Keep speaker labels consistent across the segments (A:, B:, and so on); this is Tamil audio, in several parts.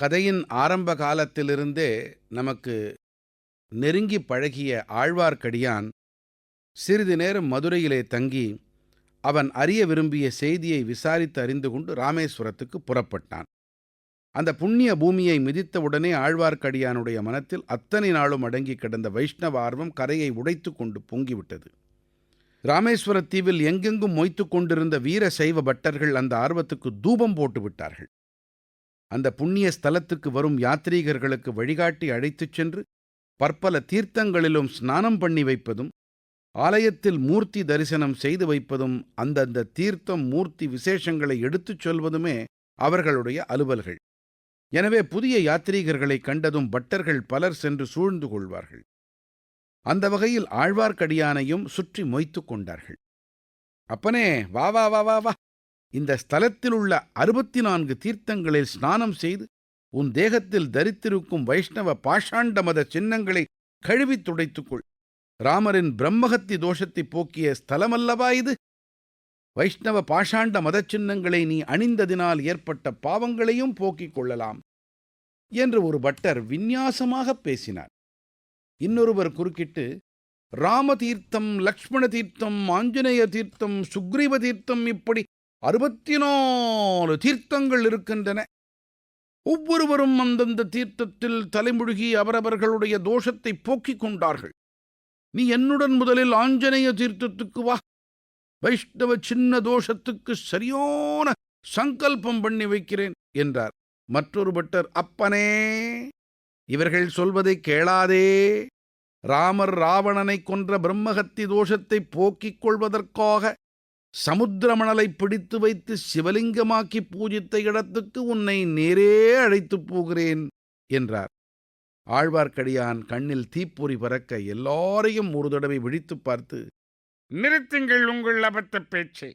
A: கதையின் ஆரம்ப காலத்திலிருந்தே நமக்கு நெருங்கி பழகிய ஆழ்வார்க்கடியான் சிறிது நேரம் மதுரையிலே தங்கி அவன் அறிய விரும்பிய செய்தியை விசாரித்து அறிந்து கொண்டு ராமேஸ்வரத்துக்கு புறப்பட்டான் அந்த புண்ணிய பூமியை மிதித்தவுடனே ஆழ்வார்க்கடியானுடைய மனத்தில் அத்தனை நாளும் அடங்கி கிடந்த வைஷ்ணவ ஆர்வம் கரையை உடைத்து கொண்டு பொங்கிவிட்டது ராமேஸ்வர தீவில் எங்கெங்கும் மொய்த்து கொண்டிருந்த வீர சைவ பட்டர்கள் அந்த ஆர்வத்துக்கு தூபம் போட்டு விட்டார்கள் அந்த புண்ணிய ஸ்தலத்துக்கு வரும் யாத்ரீகர்களுக்கு வழிகாட்டி அழைத்துச் சென்று பற்பல தீர்த்தங்களிலும் ஸ்நானம் பண்ணி வைப்பதும் ஆலயத்தில் மூர்த்தி தரிசனம் செய்து வைப்பதும் அந்தந்த தீர்த்தம் மூர்த்தி விசேஷங்களை எடுத்துச் சொல்வதுமே அவர்களுடைய அலுவல்கள் எனவே புதிய யாத்ரீகர்களை கண்டதும் பட்டர்கள் பலர் சென்று சூழ்ந்து கொள்வார்கள் அந்த வகையில் ஆழ்வார்க்கடியானையும் சுற்றி மொய்த்து கொண்டார்கள் அப்பனே வா வா வா வா வா இந்த ஸ்தலத்தில் உள்ள அறுபத்தி நான்கு தீர்த்தங்களில் ஸ்நானம் செய்து உன் தேகத்தில் தரித்திருக்கும் வைஷ்ணவ பாஷாண்ட மத சின்னங்களை கழுவித் துடைத்துக்கொள் ராமரின் பிரம்மகத்தி தோஷத்தை போக்கிய ஸ்தலமல்லவா இது வைஷ்ணவ பாஷாண்ட மத சின்னங்களை நீ அணிந்ததினால் ஏற்பட்ட பாவங்களையும் போக்கிக் கொள்ளலாம் என்று ஒரு பட்டர் விந்நியாசமாக பேசினார் இன்னொருவர் குறுக்கிட்டு ராம தீர்த்தம் லக்ஷ்மண தீர்த்தம் ஆஞ்சநேய தீர்த்தம் சுக்ரீவ தீர்த்தம் இப்படி அறுபத்தி நாலு தீர்த்தங்கள் இருக்கின்றன ஒவ்வொருவரும் அந்தந்த தீர்த்தத்தில் தலைமுழுகி அவரவர்களுடைய தோஷத்தை போக்கிக் கொண்டார்கள் நீ என்னுடன் முதலில் ஆஞ்சநேய தீர்த்தத்துக்கு வா வைஷ்ணவ சின்ன தோஷத்துக்கு சரியான சங்கல்பம் பண்ணி வைக்கிறேன் என்றார் மற்றொரு பட்டர் அப்பனே இவர்கள் சொல்வதை கேளாதே ராமர் ராவணனை கொன்ற பிரம்மகத்தி தோஷத்தை போக்கிக் கொள்வதற்காக மணலை பிடித்து வைத்து சிவலிங்கமாக்கி பூஜித்த இடத்துக்கு உன்னை நேரே அழைத்துப் போகிறேன் என்றார் ஆழ்வார்க்கடியான் கண்ணில் தீப்பொறி பறக்க எல்லாரையும் ஒரு தடவை விழித்துப் பார்த்து நிறுத்துங்கள் உங்கள் அபத்த பேச்சை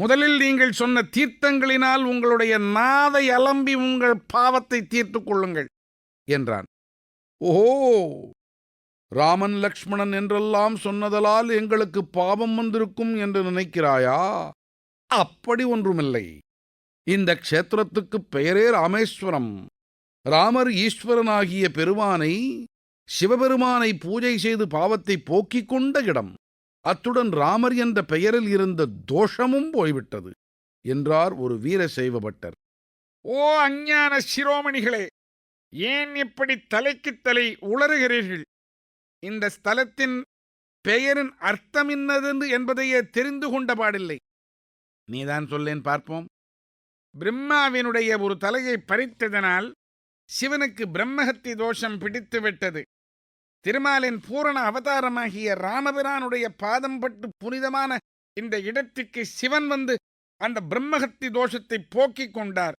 A: முதலில் நீங்கள் சொன்ன தீர்த்தங்களினால் உங்களுடைய நாதை அலம்பி உங்கள் பாவத்தை தீர்த்து கொள்ளுங்கள் என்றான் ஓஹோ ராமன் லக்ஷ்மணன் என்றெல்லாம் சொன்னதலால் எங்களுக்கு பாவம் வந்திருக்கும் என்று நினைக்கிறாயா அப்படி ஒன்றுமில்லை இந்த க்ஷேத்திரத்துக்குப் பெயரே ராமேஸ்வரம் ராமர் ஈஸ்வரனாகிய பெருமானை சிவபெருமானை பூஜை செய்து பாவத்தை போக்கிக் கொண்ட இடம் அத்துடன் ராமர் என்ற பெயரில் இருந்த தோஷமும் போய்விட்டது என்றார் ஒரு வீர சைவபட்டர் ஓ அஞ்ஞான சிரோமணிகளே ஏன் இப்படி தலைக்குத் தலை உளறுகிறீர்கள் இந்த ஸ்தலத்தின் பெயரின் அர்த்தம் இன்னதென்று என்பதையே தெரிந்து கொண்ட பாடில்லை நீதான் சொல்லேன் பார்ப்போம் பிரம்மாவினுடைய ஒரு தலையை பறித்ததனால் சிவனுக்கு பிரம்மஹத்தி தோஷம் பிடித்து விட்டது திருமாலின் பூரண அவதாரமாகிய ராமபிரானுடைய பாதம் பட்டு புனிதமான இந்த இடத்துக்கு சிவன் வந்து அந்த பிரம்மஹத்தி தோஷத்தை போக்கிக் கொண்டார்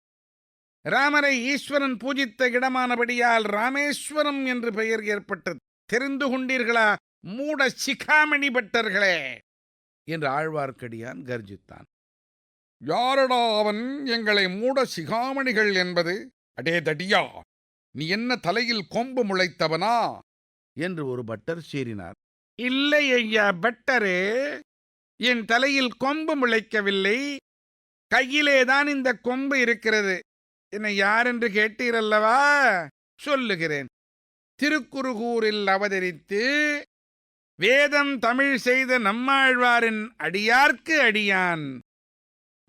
A: ராமரை ஈஸ்வரன் பூஜித்த இடமானபடியால் ராமேஸ்வரம் என்று பெயர் ஏற்பட்டது தெரிந்து கொண்டீர்களா மூட சிகாமணி பட்டர்களே என்று ஆழ்வார்க்கடியான் கர்ஜித்தான் யாரடா அவன் எங்களை மூட சிகாமணிகள் என்பது அடே தடியா நீ என்ன தலையில் கொம்பு முளைத்தவனா என்று ஒரு பட்டர் சீறினார் இல்லை ஐயா பட்டரே என் தலையில் கொம்பு முளைக்கவில்லை கையிலேதான் இந்த கொம்பு இருக்கிறது என்னை யார் என்று கேட்டீரல்லவா சொல்லுகிறேன் திருக்குறுகூரில் அவதரித்து வேதம் தமிழ் செய்த நம்மாழ்வாரின் அடியார்க்கு அடியான்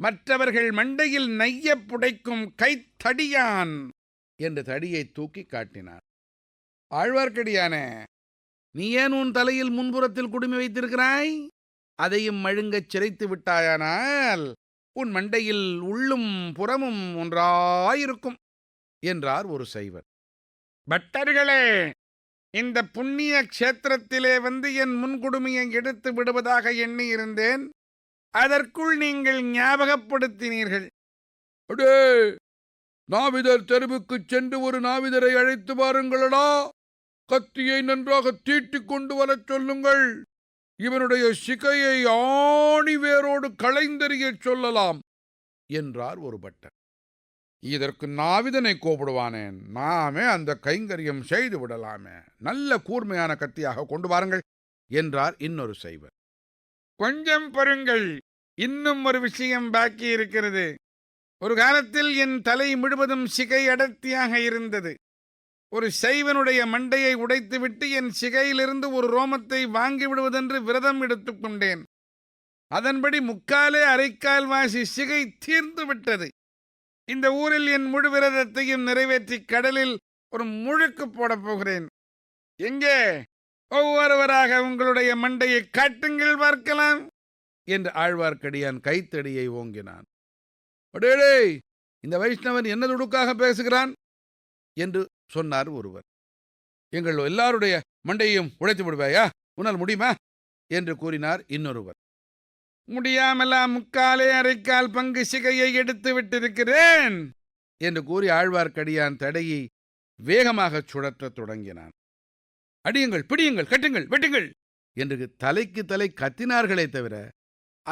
A: மற்றவர்கள் மண்டையில் நைய புடைக்கும் கைத்தடியான் என்று தடியை தூக்கி காட்டினார் ஆழ்வார்க்கடியானே நீ ஏன் உன் தலையில் முன்புறத்தில் குடுமி வைத்திருக்கிறாய் அதையும் மழுங்கச் சிரைத்து விட்டாயானால் உன் மண்டையில் உள்ளும் புறமும் ஒன்றாயிருக்கும் என்றார் ஒரு சைவர் பட்டர்களே இந்த புண்ணிய க்ஷேத்திரத்திலே வந்து என் முன்குடுமையை எடுத்து விடுவதாக எண்ணியிருந்தேன் அதற்குள் நீங்கள் ஞாபகப்படுத்தினீர்கள் அடே நாவிதர் தெருவுக்கு சென்று ஒரு நாவிதரை அழைத்து வாருங்களடா கத்தியை நன்றாக தீட்டிக் கொண்டு வரச் சொல்லுங்கள் இவனுடைய சிகையை ஆணி வேரோடு களைந்தெறிய சொல்லலாம் என்றார் ஒரு பட்டர் இதற்கு நாவிதனை கோபிடுவானேன் நாமே அந்த கைங்கரியம் செய்து விடலாமே நல்ல கூர்மையான கத்தியாக கொண்டு வாருங்கள் என்றார் இன்னொரு சைவர் கொஞ்சம் பொருங்கள் இன்னும் ஒரு விஷயம் பாக்கி இருக்கிறது ஒரு காலத்தில் என் தலை முழுவதும் சிகை அடர்த்தியாக இருந்தது ஒரு சைவனுடைய மண்டையை உடைத்துவிட்டு என் சிகையிலிருந்து ஒரு ரோமத்தை வாங்கிவிடுவதென்று விரதம் எடுத்துக்கொண்டேன் அதன்படி முக்காலே அரைக்கால்வாசி சிகை தீர்ந்து விட்டது இந்த ஊரில் என் முழு விரதத்தையும் நிறைவேற்றி கடலில் ஒரு முழுக்கு போடப் போகிறேன் எங்கே ஒவ்வொருவராக உங்களுடைய மண்டையை காட்டுங்கள் பார்க்கலாம் என்று ஆழ்வார்க்கடியான் கைத்தடியை ஓங்கினான் அடேடே இந்த வைஷ்ணவன் என்ன துடுக்காக பேசுகிறான் என்று சொன்னார் ஒருவர் எங்கள் எல்லாருடைய மண்டையையும் உழைத்து விடுவாயா உன்னால் முடியுமா என்று கூறினார் இன்னொருவர் முடியாமலா முக்காலே அரைக்கால் பங்கு சிகையை எடுத்து விட்டிருக்கிறேன் என்று கூறி ஆழ்வார்க்கடியான் தடையை வேகமாகச் சுழற்றத் தொடங்கினான் அடியுங்கள் பிடியுங்கள் கட்டுங்கள் வெட்டுங்கள் என்று தலைக்கு தலை கத்தினார்களே தவிர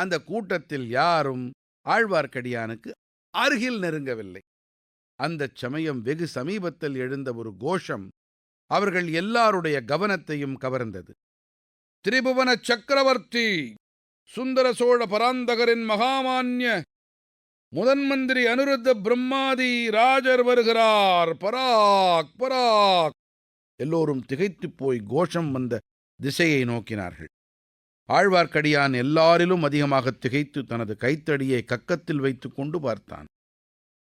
A: அந்த கூட்டத்தில் யாரும் ஆழ்வார்க்கடியானுக்கு அருகில் நெருங்கவில்லை அந்தச் சமயம் வெகு சமீபத்தில் எழுந்த ஒரு கோஷம் அவர்கள் எல்லாருடைய கவனத்தையும் கவர்ந்தது திரிபுவன சக்கரவர்த்தி சுந்தர சோழ பராந்தகரின் மகாமான்ய முதன் மந்திரி அனுருத்த பிரம்மாதி ராஜர் வருகிறார் பராக் பராக் எல்லோரும் திகைத்துப் போய் கோஷம் வந்த திசையை நோக்கினார்கள் ஆழ்வார்க்கடியான் எல்லாரிலும் அதிகமாக திகைத்து தனது கைத்தடியை கக்கத்தில் வைத்து கொண்டு பார்த்தான்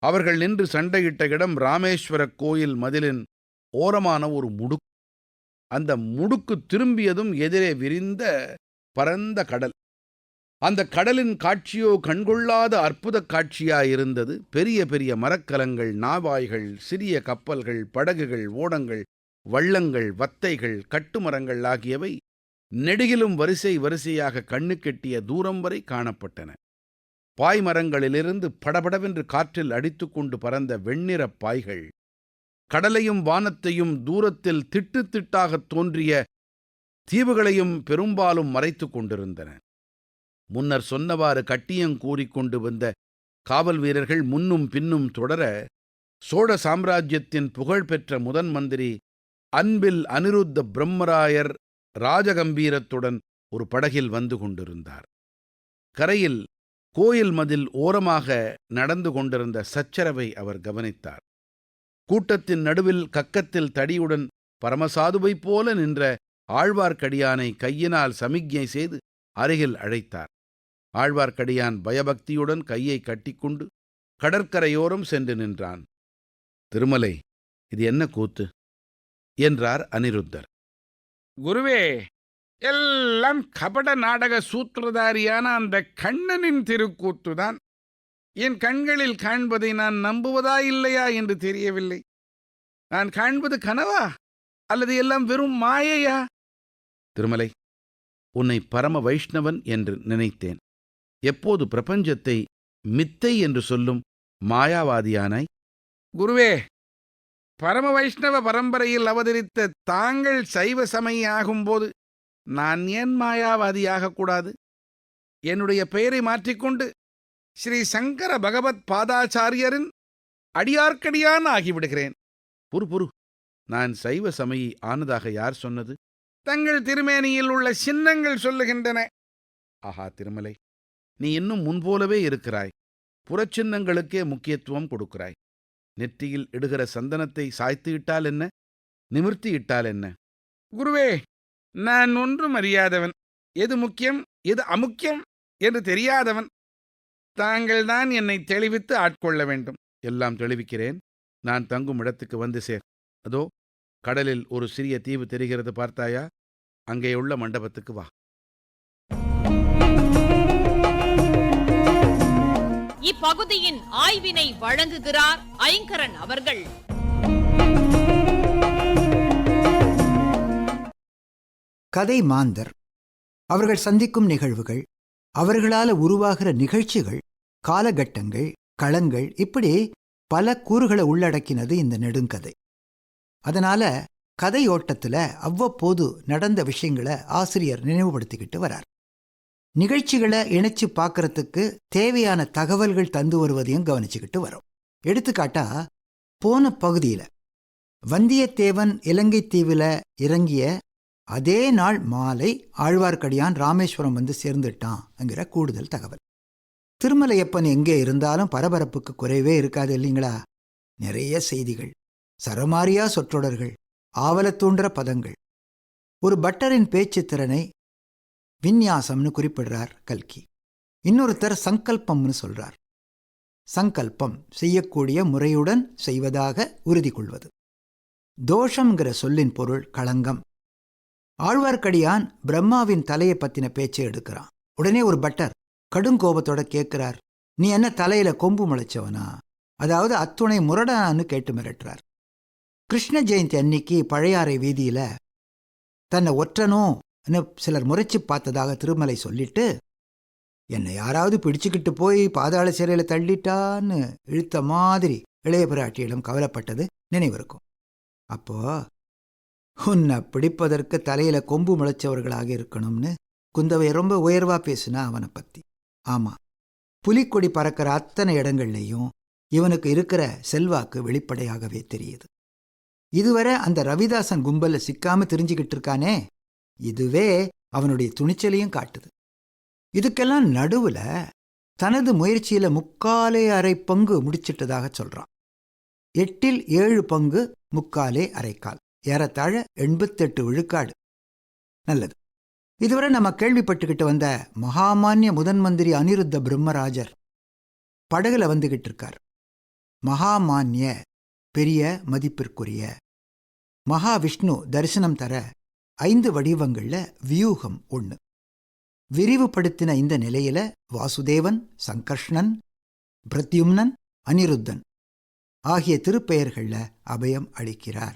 A: அவர்கள் நின்று சண்டையிட்ட இடம் ராமேஸ்வர கோயில் மதிலின் ஓரமான ஒரு முடுக்கு அந்த முடுக்கு திரும்பியதும் எதிரே விரிந்த பரந்த கடல் அந்த கடலின் காட்சியோ கண்கொள்ளாத அற்புத காட்சியாயிருந்தது பெரிய பெரிய மரக்கலங்கள் நாவாய்கள் சிறிய கப்பல்கள் படகுகள் ஓடங்கள் வள்ளங்கள் வத்தைகள் கட்டுமரங்கள் ஆகியவை நெடுகிலும் வரிசை வரிசையாக கண்ணுக்கெட்டிய தூரம் வரை காணப்பட்டன பாய்மரங்களிலிருந்து படபடவென்று காற்றில் அடித்துக்கொண்டு பறந்த வெண்ணிறப் பாய்கள் கடலையும் வானத்தையும் தூரத்தில் திட்டுத்திட்டாகத் திட்டாகத் தோன்றிய தீவுகளையும் பெரும்பாலும் மறைத்து கொண்டிருந்தன முன்னர் சொன்னவாறு கட்டியம் கூறிக்கொண்டு வந்த காவல் வீரர்கள் முன்னும் பின்னும் தொடர சோழ சாம்ராஜ்யத்தின் புகழ்பெற்ற முதன் மந்திரி அன்பில் அனிருத்த பிரம்மராயர் ராஜகம்பீரத்துடன் ஒரு படகில் வந்து கொண்டிருந்தார் கரையில் கோயில் மதில் ஓரமாக நடந்து கொண்டிருந்த சச்சரவை அவர் கவனித்தார் கூட்டத்தின் நடுவில் கக்கத்தில் தடியுடன் பரமசாதுவைப் போல நின்ற ஆழ்வார்க்கடியானை கையினால் சமிக்ஞை செய்து அருகில் அழைத்தார் ஆழ்வார்க்கடியான் பயபக்தியுடன் கையை கட்டிக்கொண்டு கடற்கரையோரம் சென்று நின்றான் திருமலை இது என்ன கூத்து என்றார் அனிருத்தர் குருவே எல்லாம் கபட நாடக சூத்திரதாரியான அந்த கண்ணனின் திருக்கூத்துதான் என் கண்களில் காண்பதை நான் நம்புவதா இல்லையா என்று தெரியவில்லை நான் காண்பது கனவா அல்லது எல்லாம் வெறும் மாயையா திருமலை உன்னை பரம வைஷ்ணவன் என்று நினைத்தேன் எப்போது பிரபஞ்சத்தை மித்தை என்று சொல்லும் மாயாவாதியானாய் குருவே பரம வைஷ்ணவ பரம்பரையில் அவதரித்த தாங்கள் சைவ சமையாகும்போது நான் ஏன் கூடாது என்னுடைய பெயரை மாற்றிக்கொண்டு ஸ்ரீ சங்கர பகவத் பாதாச்சாரியரின் அடியார்க்கடியான் ஆகிவிடுகிறேன் புரு புரு நான் சைவ சமயி ஆனதாக யார் சொன்னது தங்கள் திருமேனியில் உள்ள சின்னங்கள் சொல்லுகின்றன ஆஹா திருமலை நீ இன்னும் முன்போலவே இருக்கிறாய் புறச்சின்னங்களுக்கே முக்கியத்துவம் கொடுக்கிறாய் நெற்றியில் இடுகிற சந்தனத்தை சாய்த்து இட்டால் என்ன நிமிர்த்தி இட்டால் என்ன குருவே நான் ஒன்றும் அறியாதவன் எது முக்கியம் எது அமுக்கியம் என்று தெரியாதவன் தாங்கள்தான் என்னை தெளிவித்து ஆட்கொள்ள வேண்டும் எல்லாம் தெளிவிக்கிறேன் நான் தங்கும் இடத்துக்கு வந்து சேர் அதோ கடலில் ஒரு சிறிய தீவு தெரிகிறது பார்த்தாயா அங்கேயுள்ள மண்டபத்துக்கு வா
B: இப்பகுதியின் ஆய்வினை வழங்குகிறார் ஐங்கரன் அவர்கள்
C: கதை மாந்தர் அவர்கள் சந்திக்கும் நிகழ்வுகள் அவர்களால் உருவாகிற நிகழ்ச்சிகள் காலகட்டங்கள் களங்கள் இப்படி பல கூறுகளை உள்ளடக்கினது இந்த நெடுங்கதை அதனால கதை அவ்வப்போது நடந்த விஷயங்களை ஆசிரியர் நினைவுபடுத்திக்கிட்டு வரார் நிகழ்ச்சிகளை இணைச்சு பார்க்கறதுக்கு தேவையான தகவல்கள் தந்து வருவதையும் கவனிச்சுக்கிட்டு வரும் எடுத்துக்காட்டா போன பகுதியில் வந்தியத்தேவன் இலங்கை தீவில் இறங்கிய அதே நாள் மாலை ஆழ்வார்க்கடியான் ராமேஸ்வரம் வந்து சேர்ந்துட்டான்ங்கிற கூடுதல் தகவல் திருமலையப்பன் எங்கே இருந்தாலும் பரபரப்புக்கு குறைவே இருக்காது இல்லைங்களா நிறைய செய்திகள் சரமாரியா சொற்றொடர்கள் தூண்டுற பதங்கள் ஒரு பட்டரின் பேச்சு திறனை விந்யாசம்னு குறிப்பிடுறார் கல்கி இன்னொருத்தர் சங்கல்பம்னு சொல்றார் சங்கல்பம் செய்யக்கூடிய முறையுடன் செய்வதாக உறுதி கொள்வது தோஷம்ங்கிற சொல்லின் பொருள் களங்கம் ஆழ்வார்க்கடியான் பிரம்மாவின் தலையை பத்தின பேச்சை எடுக்கிறான் உடனே ஒரு பட்டர் கடும் கோபத்தோட கேட்கிறார் நீ என்ன தலையில கொம்பு முளைச்சவனா அதாவது அத்துணை முரடனான்னு கேட்டு மிரட்டுறார் கிருஷ்ண ஜெயந்தி அன்னைக்கு பழையாறை வீதியில தன்னை ஒற்றனோ சிலர் முறைச்சி பார்த்ததாக திருமலை சொல்லிட்டு என்னை யாராவது பிடிச்சுக்கிட்டு போய் பாதாள சிறையில் தள்ளிட்டான்னு இழுத்த மாதிரி இளைய பிராட்டியிடம் கவலைப்பட்டது நினைவிருக்கும் அப்போ உன்னை பிடிப்பதற்கு தலையில கொம்பு முளைச்சவர்களாக இருக்கணும்னு குந்தவை ரொம்ப உயர்வா பேசுனா அவனை பத்தி ஆமா புலிக்கொடி பறக்கிற அத்தனை இடங்கள்லையும் இவனுக்கு இருக்கிற செல்வாக்கு வெளிப்படையாகவே தெரியுது இதுவரை அந்த ரவிதாசன் கும்பல்ல சிக்காம தெரிஞ்சுக்கிட்டு இருக்கானே இதுவே அவனுடைய துணிச்சலையும் காட்டுது இதுக்கெல்லாம் நடுவுல தனது முயற்சியில முக்காலே அரை பங்கு முடிச்சிட்டதாக சொல்றான் எட்டில் ஏழு பங்கு முக்காலே அரைக்கால் ஏறத்தாழ எண்பத்தெட்டு விழுக்காடு நல்லது இதுவரை நம்ம கேள்விப்பட்டுக்கிட்டு வந்த மகாமான்ய முதன் மந்திரி அனிருத்த பிரம்மராஜர் படகுல வந்துகிட்டு இருக்கார் மகாமான்ய பெரிய மதிப்பிற்குரிய மகாவிஷ்ணு தரிசனம் தர ஐந்து வடிவங்களில் வியூகம் ஒன்று விரிவுபடுத்தின இந்த நிலையில வாசுதேவன் சங்கர்ஷ்ணன் பிரத்யும்னன் அனிருத்தன் ஆகிய திருப்பெயர்களில் அபயம் அளிக்கிறார்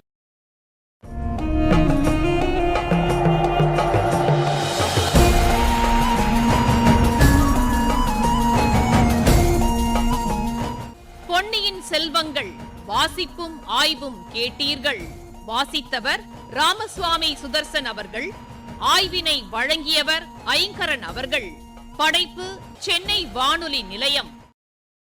B: பொன்னியின் செல்வங்கள் வாசிப்பும் ஆய்வும் கேட்டீர்கள் வாசித்தவர் ராமசுவாமி சுதர்சன் அவர்கள் ஆய்வினை வழங்கியவர் ஐங்கரன் அவர்கள் படைப்பு சென்னை வானொலி நிலையம்